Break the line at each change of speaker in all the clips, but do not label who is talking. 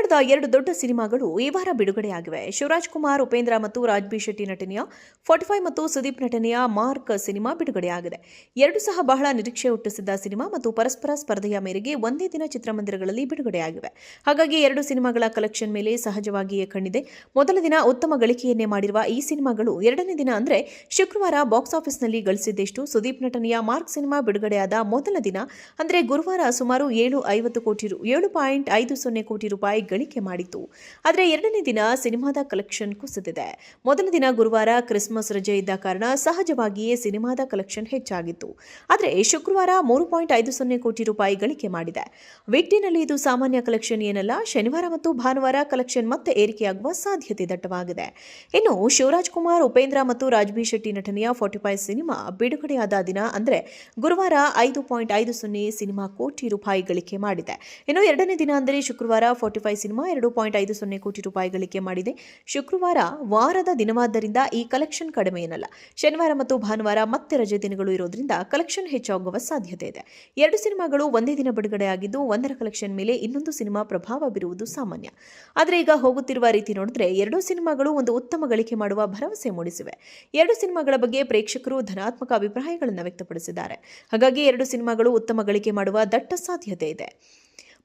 ಕನ್ನಡದ ಎರಡು ದೊಡ್ಡ ಸಿನಿಮಾಗಳು ಈ ವಾರ ಬಿಡುಗಡೆಯಾಗಿವೆ. ಶಿವರಾಜ್ ಕುಮಾರ್, ಉಪೇಂದ್ರ ಮತ್ತು ರಾಜ್ಬಿ ಶೆಟ್ಟಿ ನಟನೆಯ ಫಾರ್ಟಿ ಮತ್ತು ಸುದೀಪ್ ನಟನೆಯ ಮಾರ್ಕ್ ಸಿನಿಮಾ ಬಿಡುಗಡೆಯಾಗಿದೆ. ಎರಡು ಸಹ ಬಹಳ ನಿರೀಕ್ಷೆ ಹುಟ್ಟಿಸಿದ್ದ ಸಿನಿಮಾ ಮತ್ತು ಪರಸ್ಪರ ಸ್ಪರ್ಧೆಯ ಮೇರೆಗೆ ಒಂದೇ ದಿನ ಚಿತ್ರಮಂದಿರಗಳಲ್ಲಿ ಬಿಡುಗಡೆಯಾಗಿವೆ. ಹಾಗಾಗಿ ಎರಡು ಸಿನಿಮಾಗಳ ಕಲೆಕ್ಷನ್ ಮೇಲೆ ಸಹಜವಾಗಿಯೇ ಕಂಡಿದೆ ಮೊದಲ ದಿನ ಉತ್ತಮ ಗಳಿಕೆಯನ್ನೇ ಮಾಡಿರುವ ಈ ಸಿನಿಮಾಗಳು ಎರಡನೇ ದಿನ ಅಂದರೆ ಶುಕ್ರವಾರ ಬಾಕ್ಸ್ ಆಫೀಸ್ನಲ್ಲಿ ಗಳಿಸಿದ್ದೆಷ್ಟು ಸುದೀಪ್ ನಟನೆಯ ಮಾರ್ಕ್ ಸಿನಿಮಾ ಬಿಡುಗಡೆಯಾದ ಮೊದಲ ದಿನ ಅಂದರೆ ಗುರುವಾರ ಸುಮಾರು ಏಳು ಐವತ್ತು ಕೋಟಿ ರು, ಏಳು ಪಾಯಿಂಟ್ ಐದು ಸೊನ್ನೆ ಕೋಟಿ ರೂಪಾಯಿ ಗಳಿಕೆ ಮಾಡಿತು ಆದರೆ ಎರಡನೇ ದಿನ ಸಿನಿಮಾದ ಕಲೆಕ್ಷನ್ ಕುಸಿದಿದೆ. ಮೊದಲ ದಿನ ಗುರುವಾರ ಕ್ರಿಸ್ಮಸ್ ರಜೆ ಇದ್ದ ಕಾರಣ ಸಹಜವಾಗಿಯೇ ಸಿನಿಮಾದ ಕಲೆಕ್ಷನ್ ಹೆಚ್ಚಾಗಿತ್ತು. ಆದರೆ ಶುಕ್ರವಾರ ಮೂರು ಪಾಯಿಂಟ್ ಐದು ಸೊನ್ನೆ ಕೋಟಿ ರೂಪಾಯಿ ಗಳಿಕೆ ಮಾಡಿದೆ. ವೀಕ್ಡೇನಲ್ಲಿ ಇದು ಸಾಮಾನ್ಯ ಕಲೆಕ್ಷನ್ ಏನಲ್ಲ, ಶನಿವಾರ ಮತ್ತು ಭಾನುವಾರ ಕಲೆಕ್ಷನ್ ಮತ್ತೆ ಏರಿಕೆಯಾಗುವ ಸಾಧ್ಯತೆ ದಟ್ಟವಾಗಿದೆ. ಇನ್ನು ಶಿವರಾಜ್ ಕುಮಾರ್, ಉಪೇಂದ್ರ ಮತ್ತು ರಾಜ್ಬಿ ಶೆಟ್ಟಿ ನಟನೆಯ ಫಾರ್ಟಿ ಫೈವ್ ಸಿನಿಮಾ ಬಿಡುಗಡೆಯಾದ ದಿನ ಅಂದರೆ ಗುರುವಾರ ಐದು ಪಾಯಿಂಟ್ ಐದು ಸೊನ್ನೆ ಸಿನಿಮಾ ಕೋಟಿ ರೂಪಾಯಿ ಗಳಿಕೆ ಮಾಡಿದೆ. ಇನ್ನು ಎರಡನೇ ದಿನ ಅಂದರೆ ಶುಕ್ರವಾರ ಫಾರ್ಟಿ ಫೈವ್ ಸಿನಿಮಾ ಎರಡು ಪಾಯಿಂಟ್ ಐದು ಸೊನ್ನೆ ಕೋಟಿ ರೂಪಾಯಿ ಗಳಿಕೆ ಮಾಡಿದೆ. ಶುಕ್ರವಾರ ವಾರದ ದಿನವಾದ್ದರಿಂದ ಈ ಕಲೆಕ್ಷನ್ ಕಡಿಮೆ ಏನಲ್ಲ. ಶನಿವಾರ ಮತ್ತು ಭಾನುವಾರ ಮತ್ತೆ ರಜೆ ದಿನಗಳು ಇರೋದ್ರಿಂದ ಕಲೆಕ್ಷನ್ ಹೆಚ್ಚಾಗುವ ಸಾಧ್ಯತೆ ಇದೆ. ಎರಡು ಸಿನಿಮಾಗಳು ಒಂದೇ ದಿನ ಬಿಡುಗಡೆಯಾಗಿದ್ದು ಒಂದರ ಕಲೆಕ್ಷನ್ ಮೇಲೆ ಇನ್ನೊಂದು ಸಿನಿಮಾ ಪ್ರಭಾವ ಬೀರುವುದು ಸಾಮಾನ್ಯ. ಆದರೆ ಈಗ ಹೋಗುತ್ತಿರುವ ರೀತಿ ನೋಡಿದ್ರೆ ಎರಡೂ ಸಿನಿಮಾಗಳು ಒಂದು ಉತ್ತಮ ಗಳಿಕೆ ಮಾಡುವ ಭರವಸೆ ಮೂಡಿಸಿವೆ. ಎರಡು ಸಿನಿಮಾಗಳ ಬಗ್ಗೆ ಪ್ರೇಕ್ಷಕರು ಧನಾತ್ಮಕ ಅಭಿಪ್ರಾಯಗಳನ್ನು ವ್ಯಕ್ತಪಡಿಸಿದ್ದಾರೆ. ಹಾಗಾಗಿ ಎರಡು ಸಿನಿಮಾಗಳು ಉತ್ತಮ ಗಳಿಕೆ ಮಾಡುವ ದಟ್ಟ ಸಾಧ್ಯತೆ ಇದೆ.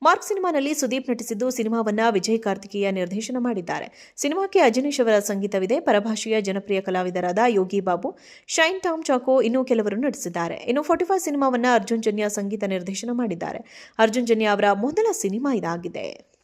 ಮಾರ್ಕ್ ಸಿನಿಮಾನಲ್ಲಿ ಸುದೀಪ್ ನಟಿಸಿದ್ದು ಸಿನಿಮಾವನ್ನ ವಿಜಯ್ ಕಾರ್ತಿಕೇಯ ನಿರ್ದೇಶನ ಮಾಡಿದ್ದಾರೆ. ಸಿನಿಮಾಕ್ಕೆ ಅಜನೀಶ್ ಅವರ ಸಂಗೀತವಿದೆ. ಪರಭಾಷೆಯ ಜನಪ್ರಿಯ ಕಲಾವಿದರಾದ ಯೋಗಿ ಬಾಬು, ಶೈನ್ ಟಾಮ್ ಚಾಕೋ ಇನ್ನೂ ಕೆಲವರು ನಟಿಸಿದ್ದಾರೆ. ಇನ್ನು ಫೋರ್ಟಿ ಫೈವ್ ಸಿನಿಮಾವನ್ನ ಅರ್ಜುನ್ ಜನ್ಯ ಸಂಗೀತ ನಿರ್ದೇಶನ ಮಾಡಿದ್ದಾರೆ. ಅರ್ಜುನ್ ಜನ್ಯ ಅವರ ಮೊದಲ ಸಿನಿಮಾ ಇದಾಗಿದೆ.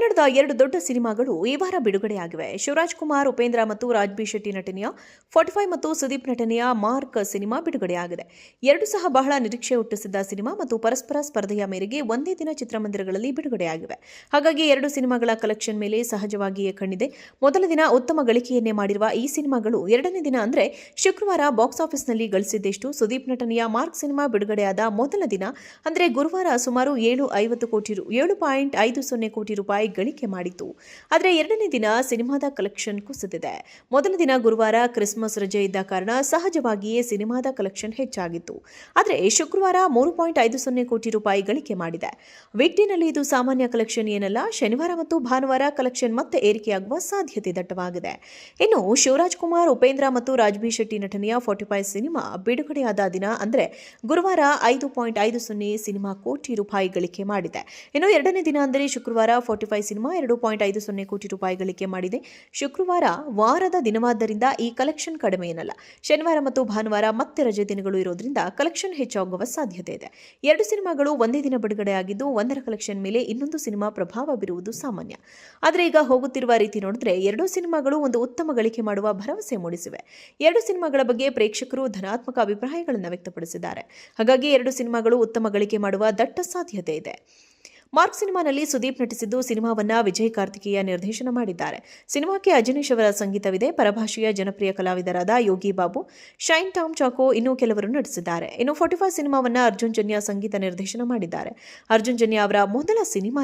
ಕನ್ನಡದ ಎರಡು ದೊಡ್ಡ ಸಿನಿಮಾಗಳು ಈ ವಾರ ಬಿಡುಗಡೆಯಾಗಿವೆ. ಶಿವರಾಜ್ ಕುಮಾರ್, ಉಪೇಂದ್ರ ಮತ್ತು ರಾಜ್ಬಿ ಶೆಟ್ಟಿ ನಟನೆಯ ಫಾರ್ಟಿ ಫೈವ್ ಮತ್ತು ಸುದೀಪ್ ನಟನೆಯ ಮಾರ್ಕ್ ಸಿನಿಮಾ ಬಿಡುಗಡೆಯಾಗಿದೆ. ಎರಡು ಸಹ ಬಹಳ ನಿರೀಕ್ಷೆ ಹುಟ್ಟಿಸಿದ್ದ ಸಿನಿಮಾ ಮತ್ತು ಪರಸ್ಪರ ಸ್ಪರ್ಧೆಯ ಮೇರೆಗೆ ಒಂದೇ ದಿನ ಚಿತ್ರಮಂದಿರಗಳಲ್ಲಿ ಬಿಡುಗಡೆಯಾಗಿವೆ. ಹಾಗಾಗಿ ಎರಡು ಸಿನಿಮಾಗಳ ಕಲೆಕ್ಷನ್ ಮೇಲೆ ಸಹಜವಾಗಿಯೇ ಕಣ್ಣಿದೆ. ಮೊದಲ ದಿನ ಉತ್ತಮ ಗಳಿಕೆಯನ್ನೇ ಮಾಡಿರುವ ಈ ಸಿನಿಮಾಗಳು ಎರಡನೇ ದಿನ ಅಂದರೆ ಶುಕ್ರವಾರ ಬಾಕ್ಸ್ ಆಫೀಸ್ನಲ್ಲಿ ಗಳಿಸಿದ್ದೆಷ್ಟು ಸುದೀಪ್ ನಟನೆಯ ಮಾರ್ಕ್ ಸಿನಿಮಾ ಬಿಡುಗಡೆಯಾದ ಮೊದಲ ದಿನ ಅಂದರೆ ಗುರುವಾರ ಸುಮಾರು ಏಳು ಐವತ್ತು ಕೋಟಿ ಏಳು ಪಾಯಿಂಟ್ ಐದು ಸೊನ್ನೆ ಕೋಟಿ ರೂಪಾಯಿ ಗಳಿಕೆ ಮಾಡಿತು ಆದರೆ ಎರಡನೇ ದಿನ ಸಿನಿಮಾದ ಕಲೆಕ್ಷನ್ ಕುಸಿದಿದೆ. ಮೊದಲ ದಿನ ಗುರುವಾರ ಕ್ರಿಸ್ಮಸ್ ರಜೆ ಇದ್ದ ಕಾರಣ ಸಹಜವಾಗಿಯೇ ಸಿನಿಮಾದ ಕಲೆಕ್ಷನ್ ಹೆಚ್ಚಾಗಿತ್ತು. ಆದರೆ ಶುಕ್ರವಾರ ಮೂರು ಪಾಯಿಂಟ್ ಐದು ಸೊನ್ನೆ ಕೋಟಿ ರೂಪಾಯಿ ಗಳಿಕೆ ಮಾಡಿದೆ. ವಿಟ್ಟಿನಲ್ಲಿ ಇದು ಸಾಮಾನ್ಯ ಕಲೆಕ್ಷನ್ ಏನಲ್ಲ, ಶನಿವಾರ ಮತ್ತು ಭಾನುವಾರ ಕಲೆಕ್ಷನ್ ಮತ್ತೆ ಏರಿಕೆಯಾಗುವ ಸಾಧ್ಯತೆ ದಟ್ಟವಾಗಿದೆ. ಇನ್ನು ಶಿವರಾಜ್ ಕುಮಾರ್, ಉಪೇಂದ್ರ ಮತ್ತು ರಾಜ್ಬಿ ಶೆಟ್ಟಿ ನಟನೆಯ ಫಾರ್ಟಿ ಫೈವ್ ಸಿನಿಮಾ ಬಿಡುಗಡೆಯಾದ ದಿನ ಅಂದರೆ ಗುರುವಾರ ಐದು ಪಾಯಿಂಟ್ ಐದು ಸೊನ್ನೆ ಸಿನಿಮಾ ಕೋಟಿ ರೂಪಾಯಿ ಗಳಿಕೆ ಮಾಡಿದೆ. ಇನ್ನು ಎರಡನೇ ದಿನ ಅಂದರೆ ಶುಕ್ರವಾರ ಫಾರ್ಟಿ ಸಿನಿಮಾ ಎರಡು ಪಾಯಿಂಟ್ ಐದು ಸೊನ್ನೆ ಕೋಟಿ ರೂಪಾಯಿ ಗಳಿಕೆ ಮಾಡಿದೆ. ಶುಕ್ರವಾರ ವಾರದ ದಿನವಾದ್ದರಿಂದ ಈ ಕಲೆಕ್ಷನ್ ಕಡಿಮೆ ಏನಲ್ಲ. ಶನಿವಾರ ಮತ್ತು ಭಾನುವಾರ ಮತ್ತೆ ರಜೆ ದಿನಗಳು ಇರೋದ್ರಿಂದ ಕಲೆಕ್ಷನ್ ಹೆಚ್ಚಾಗುವ ಸಾಧ್ಯತೆ ಇದೆ. ಎರಡು ಸಿನಿಮಾಗಳು ಒಂದೇ ದಿನ ಬಿಡುಗಡೆಯಾಗಿದ್ದು, ಒಂದರ ಕಲೆಕ್ಷನ್ ಮೇಲೆ ಇನ್ನೊಂದು ಸಿನಿಮಾ ಪ್ರಭಾವ ಬೀರುವುದು ಸಾಮಾನ್ಯ. ಆದರೆ ಈಗ ಹೋಗುತ್ತಿರುವ ರೀತಿ ನೋಡಿದ್ರೆ ಎರಡೂ ಸಿನಿಮಾಗಳು ಒಂದು ಉತ್ತಮ ಗಳಿಕೆ ಮಾಡುವ ಭರವಸೆ ಮೂಡಿಸಿವೆ. ಎರಡು ಸಿನಿಮಾಗಳ ಬಗ್ಗೆ ಪ್ರೇಕ್ಷಕರು ಧನಾತ್ಮಕ ಅಭಿಪ್ರಾಯಗಳನ್ನು ವ್ಯಕ್ತಪಡಿಸಿದ್ದಾರೆ. ಹಾಗಾಗಿ ಎರಡು ಸಿನಿಮಾಗಳು ಉತ್ತಮ ಗಳಿಕೆ ಮಾಡುವ ದಟ್ಟ ಸಾಧ್ಯತೆ ಇದೆ. ಮಾರ್ಕ್ ಸಿನಿಮಾನಲ್ಲಿ ಸುದೀಪ್ ನಟಿಸಿದ್ದು ಸಿನಿಮಾವನ್ನ ವಿಜಯ್ ಕಾರ್ತಿಕೇಯ ನಿರ್ದೇಶನ ಮಾಡಿದ್ದಾರೆ. ಸಿನಿಮಾಕ್ಕೆ ಅಜನೀಶ್ ಅವರ ಸಂಗೀತವಿದೆ. ಪರಭಾಷೆಯ ಜನಪ್ರಿಯ ಕಲಾವಿದರಾದ ಯೋಗಿ ಬಾಬು, ಶೈನ್ ಟಾಮ್ ಚಾಕೋ ಇನ್ನೂ ಕೆಲವರು ನಟಿಸಿದ್ದಾರೆ. ಇನ್ನು ಫಾರ್ಟಿ ಫೈವ್ ಸಿನಿಮಾವನ್ನ ಅರ್ಜುನ್ ಜನ್ಯ ಸಂಗೀತ ನಿರ್ದೇಶನ ಮಾಡಿದ್ದಾರೆ. ಅರ್ಜುನ್ ಜನ್ಯ ಅವರ ಮೊದಲ ಸಿನಿಮಾ